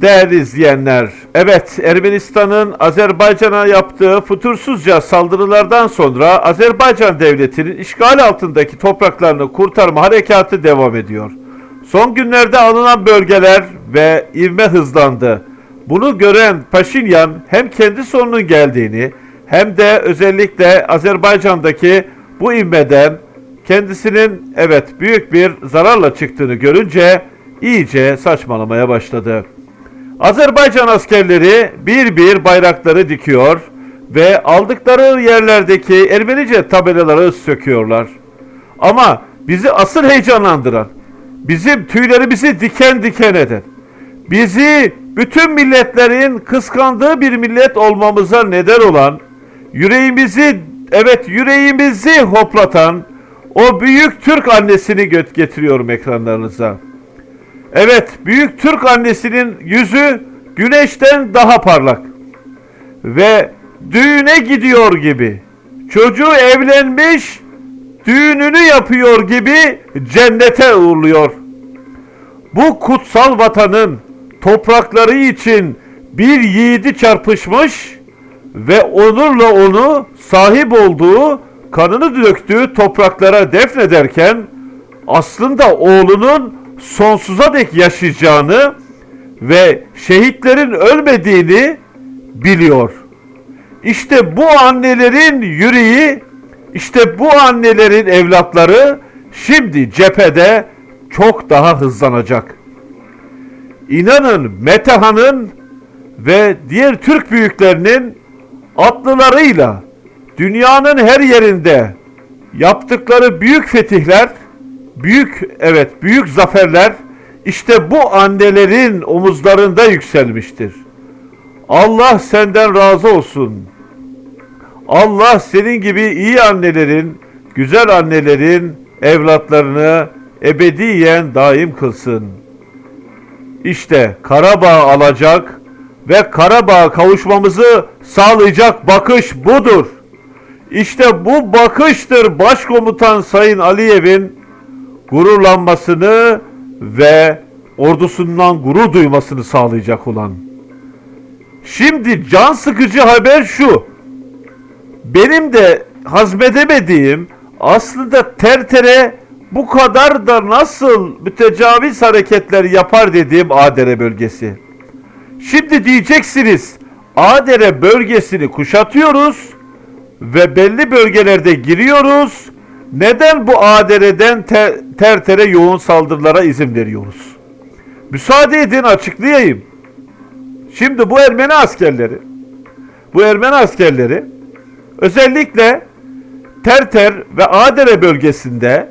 Değerli izleyenler, evet Ermenistan'ın Azerbaycan'a yaptığı fütursuzca saldırılardan sonra Azerbaycan devletinin işgal altındaki topraklarını kurtarma harekatı devam ediyor. Son günlerde alınan bölgeler ve ivme hızlandı. Bunu gören Paşinyan hem kendi sonunun geldiğini hem de özellikle Azerbaycan'daki bu ivmeden kendisinin evet büyük bir zararla çıktığını görünce iyice saçmalamaya başladı. Azerbaycan askerleri bir bir bayrakları dikiyor ve aldıkları yerlerdeki Ermenice tabelaları söküyorlar. Ama bizi asıl heyecanlandıran, bizim tüylerimizi diken diken eden, bizi bütün milletlerin kıskandığı bir millet olmamıza neden olan, yüreğimizi, evet yüreğimizi hoplatan o büyük Türk annesini gö- getiriyorum ekranlarınıza. Evet, büyük Türk annesinin yüzü güneşten daha parlak. Ve düğüne gidiyor gibi. Çocuğu evlenmiş, düğününü yapıyor gibi cennete uğurluyor. Bu kutsal vatanın toprakları için bir yiğidi çarpışmış ve onurla onu sahip olduğu, kanını döktüğü topraklara defnederken aslında oğlunun sonsuza dek yaşayacağını ve şehitlerin ölmediğini biliyor. İşte bu annelerin yüreği, işte bu annelerin evlatları şimdi cephede çok daha hızlanacak. İnanın Metehan'ın ve diğer Türk büyüklerinin atlılarıyla dünyanın her yerinde yaptıkları büyük fetihler, büyük evet büyük zaferler işte bu annelerin omuzlarında yükselmiştir. Allah senden razı olsun. Allah senin gibi iyi annelerin, güzel annelerin evlatlarını ebediyen daim kılsın. İşte Karabağ alacak ve Karabağ kavuşmamızı sağlayacak bakış budur. İşte bu bakıştır Başkomutan Sayın Aliyev'in gururlanmasını ve ordusundan gurur duymasını sağlayacak olan. Şimdi can sıkıcı haber şu. Benim de hazmedemediğim aslında Tertere bu kadar da nasıl mütecaviz hareketler yapar dediğim Adere bölgesi. Şimdi diyeceksiniz Adere bölgesini kuşatıyoruz ve belli bölgelerde giriyoruz. Neden bu Adere'den te- Tertere yoğun saldırılara izin veriyoruz? Müsaade edin açıklayayım. Şimdi bu Ermeni askerleri, bu Ermeni askerleri özellikle Terter ve Adere bölgesinde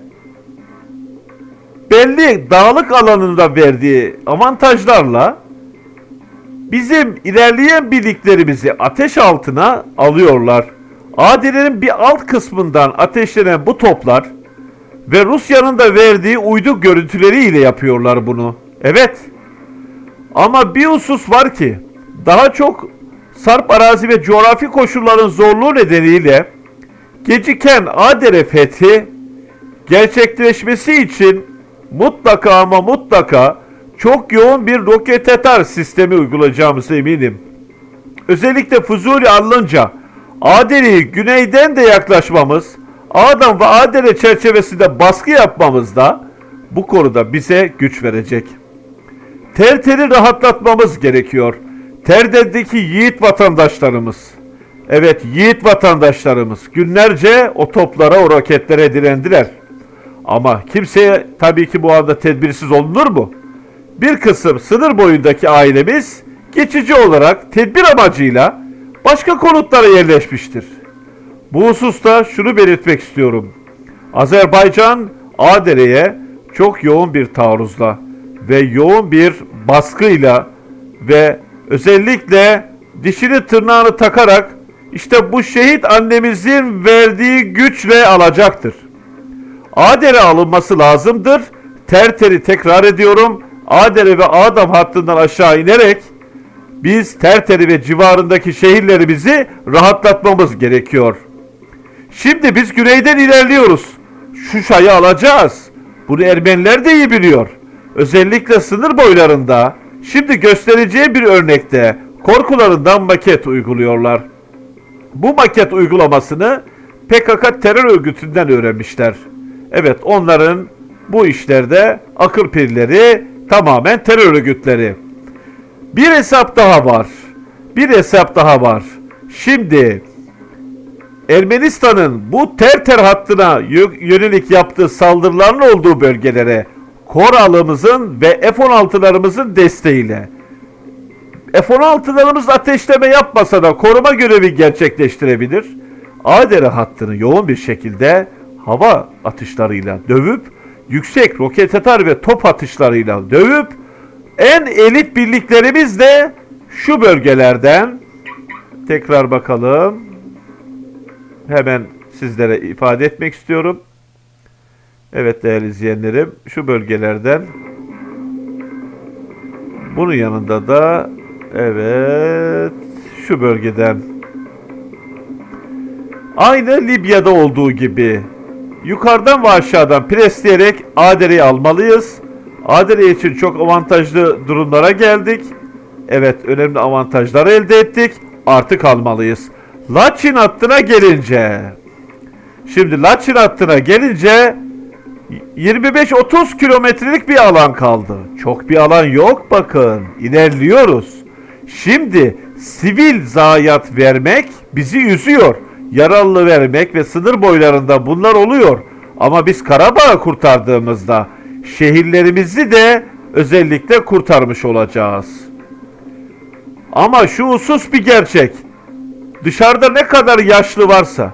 belli dağlık alanında verdiği avantajlarla bizim ilerleyen birliklerimizi ateş altına alıyorlar. Adilerin bir alt kısmından ateşlenen bu toplar ve Rusya'nın da verdiği uydu görüntüleriyle yapıyorlar bunu. Evet. Ama bir husus var ki daha çok sarp arazi ve coğrafi koşulların zorluğu nedeniyle geciken Adere fethi gerçekleşmesi için mutlaka ama mutlaka çok yoğun bir roket atar sistemi uygulayacağımıza eminim. Özellikle Fuzuli alınca Adere'yi güneyden de yaklaşmamız, Adam ve Adere çerçevesinde baskı yapmamız da bu konuda bize güç verecek. Terteri rahatlatmamız gerekiyor. Ter'deki yiğit vatandaşlarımız, evet yiğit vatandaşlarımız günlerce o toplara, o roketlere direndiler. Ama kimseye tabii ki bu anda tedbirsiz olunur mu? Bir kısım sınır boyundaki ailemiz geçici olarak tedbir amacıyla başka konutlara yerleşmiştir. Bu hususta şunu belirtmek istiyorum. Azerbaycan Adere'ye çok yoğun bir taarruzla ve yoğun bir baskıyla ve özellikle dişini tırnağını takarak işte bu şehit annemizin verdiği güçle alacaktır. Adere alınması lazımdır. Terteri tekrar ediyorum. Adere ve Adam hattından aşağı inerek biz Terteri ve civarındaki şehirlerimizi rahatlatmamız gerekiyor. Şimdi biz güneyden ilerliyoruz. Şuşa'yı alacağız. Bunu Ermeniler de iyi biliyor. Özellikle sınır boylarında Şimdi göstereceğim bir örnekte korkularından maket uyguluyorlar. Bu maket uygulamasını PKK terör örgütünden öğrenmişler. Evet onların bu işlerde akıl pirleri tamamen terör örgütleri. Bir hesap daha var. Bir hesap daha var. Şimdi Ermenistan'ın bu ter hattına yö- yönelik yaptığı saldırıların olduğu bölgelere Koralımızın ve F-16'larımızın desteğiyle F-16'larımız ateşleme yapmasa da koruma görevi gerçekleştirebilir. Adere hattını yoğun bir şekilde hava atışlarıyla dövüp, yüksek roket atar ve top atışlarıyla dövüp, en elit birliklerimiz de şu bölgelerden tekrar bakalım. Hemen sizlere ifade etmek istiyorum. Evet değerli izleyenlerim, şu bölgelerden bunun yanında da evet şu bölgeden aynı Libya'da olduğu gibi yukarıdan ve aşağıdan presleyerek Adere'yi almalıyız. Adere için çok avantajlı durumlara geldik. Evet önemli avantajlar elde ettik. Artık almalıyız. Laçin hattına gelince Şimdi Laçin hattına gelince 25-30 kilometrelik bir alan kaldı. Çok bir alan yok bakın. İlerliyoruz. Şimdi sivil zayiat vermek bizi üzüyor. Yaralı vermek ve sınır boylarında bunlar oluyor. Ama biz Karabağ'ı kurtardığımızda şehirlerimizi de özellikle kurtarmış olacağız. Ama şu husus bir gerçek. Dışarıda ne kadar yaşlı varsa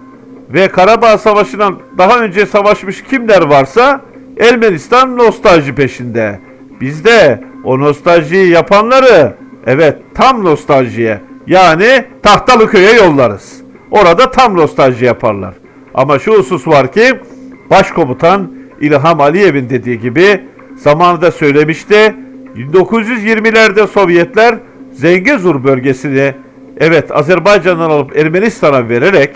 ve Karabağ Savaşı'ndan daha önce savaşmış kimler varsa Ermenistan nostalji peşinde. Biz de o nostaljiyi yapanları evet tam nostaljiye yani Tahtalıköy'e yollarız. Orada tam nostalji yaparlar. Ama şu husus var ki Başkomutan İlham Aliyev'in dediği gibi zamanında söylemişti. 1920'lerde Sovyetler Zengezur bölgesini evet Azerbaycan'dan alıp Ermenistan'a vererek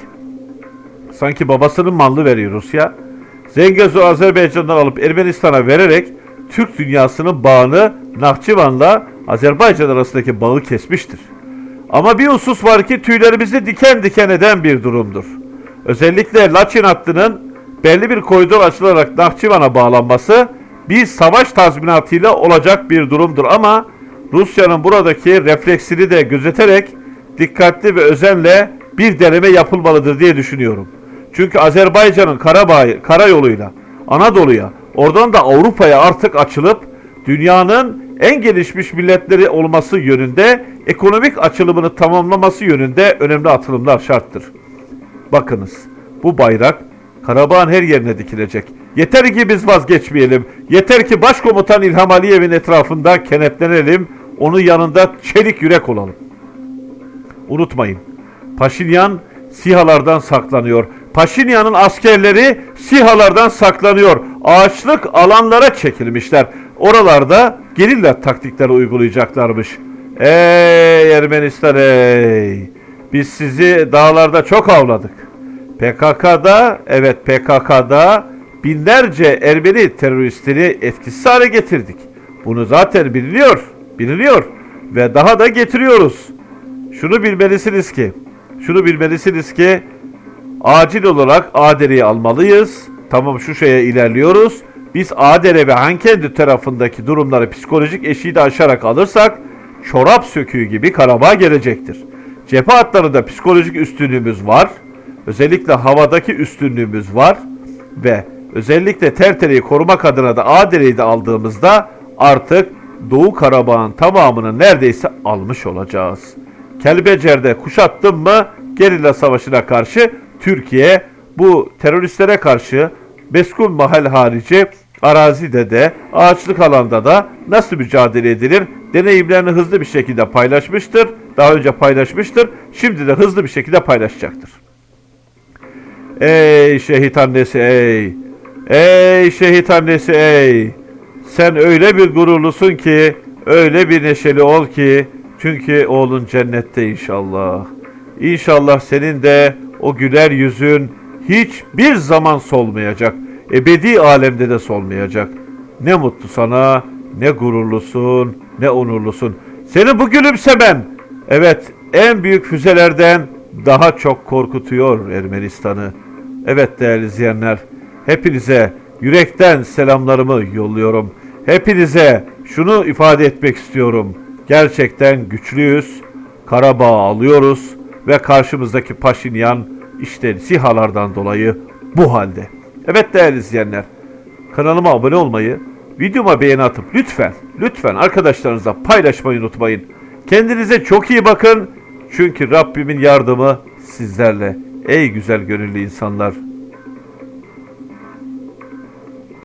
sanki babasının malını veriyor Rusya. Zengezur Azerbaycan'dan alıp Ermenistan'a vererek Türk dünyasının bağını Nahçıvan'la Azerbaycan arasındaki bağı kesmiştir. Ama bir husus var ki tüylerimizi diken diken eden bir durumdur. Özellikle Laçin hattının belli bir koridor açılarak Nahçıvan'a bağlanması bir savaş tazminatıyla olacak bir durumdur ama Rusya'nın buradaki refleksini de gözeterek dikkatli ve özenle bir deneme yapılmalıdır diye düşünüyorum. Çünkü Azerbaycan'ın Karabağ karayoluyla Anadolu'ya, oradan da Avrupa'ya artık açılıp dünyanın en gelişmiş milletleri olması yönünde ekonomik açılımını tamamlaması yönünde önemli atılımlar şarttır. Bakınız bu bayrak Karabağ'ın her yerine dikilecek. Yeter ki biz vazgeçmeyelim. Yeter ki Başkomutan İlham Aliyev'in etrafında kenetlenelim. Onun yanında çelik yürek olalım. Unutmayın. Paşinyan sihalardan saklanıyor. Paşinyan'ın askerleri sihalardan saklanıyor. Ağaçlık alanlara çekilmişler. Oralarda gerilla taktikleri uygulayacaklarmış. Ey Ermenistan ey! Biz sizi dağlarda çok avladık. PKK'da, evet PKK'da binlerce Ermeni teröristini etkisiz hale getirdik. Bunu zaten biliniyor, biliniyor ve daha da getiriyoruz. Şunu bilmelisiniz ki, şunu bilmelisiniz ki acil olarak Adere'yi almalıyız. Tamam şu şeye ilerliyoruz. Biz Adere ve Hankendi tarafındaki durumları psikolojik eşiği de aşarak alırsak çorap söküğü gibi Karabağ gelecektir. Cephe hatlarında psikolojik üstünlüğümüz var. Özellikle havadaki üstünlüğümüz var. Ve özellikle Tertere'yi korumak adına da Adere'yi de aldığımızda artık Doğu Karabağ'ın tamamını neredeyse almış olacağız. Kelbecer'de kuşattım mı gerilla savaşına karşı Türkiye bu teröristlere karşı Beskul Mahal harici arazide de ağaçlık alanda da nasıl mücadele edilir deneyimlerini hızlı bir şekilde paylaşmıştır. Daha önce paylaşmıştır. Şimdi de hızlı bir şekilde paylaşacaktır. Ey şehit annesi ey! Ey şehit annesi ey! Sen öyle bir gururlusun ki, öyle bir neşeli ol ki, çünkü oğlun cennette inşallah. İnşallah senin de o güler yüzün hiçbir zaman solmayacak. Ebedi alemde de solmayacak. Ne mutlu sana, ne gururlusun ne onurlusun. Senin bu gülümsemen evet en büyük füzelerden daha çok korkutuyor Ermenistan'ı. Evet değerli izleyenler hepinize yürekten selamlarımı yolluyorum. Hepinize şunu ifade etmek istiyorum. Gerçekten güçlüyüz. Karabağ alıyoruz ve karşımızdaki Paşinyan işte sihalardan dolayı bu halde. Evet değerli izleyenler kanalıma abone olmayı, videoma beğeni atıp lütfen, lütfen arkadaşlarınızla paylaşmayı unutmayın. Kendinize çok iyi bakın. Çünkü Rabbimin yardımı sizlerle. Ey güzel gönüllü insanlar.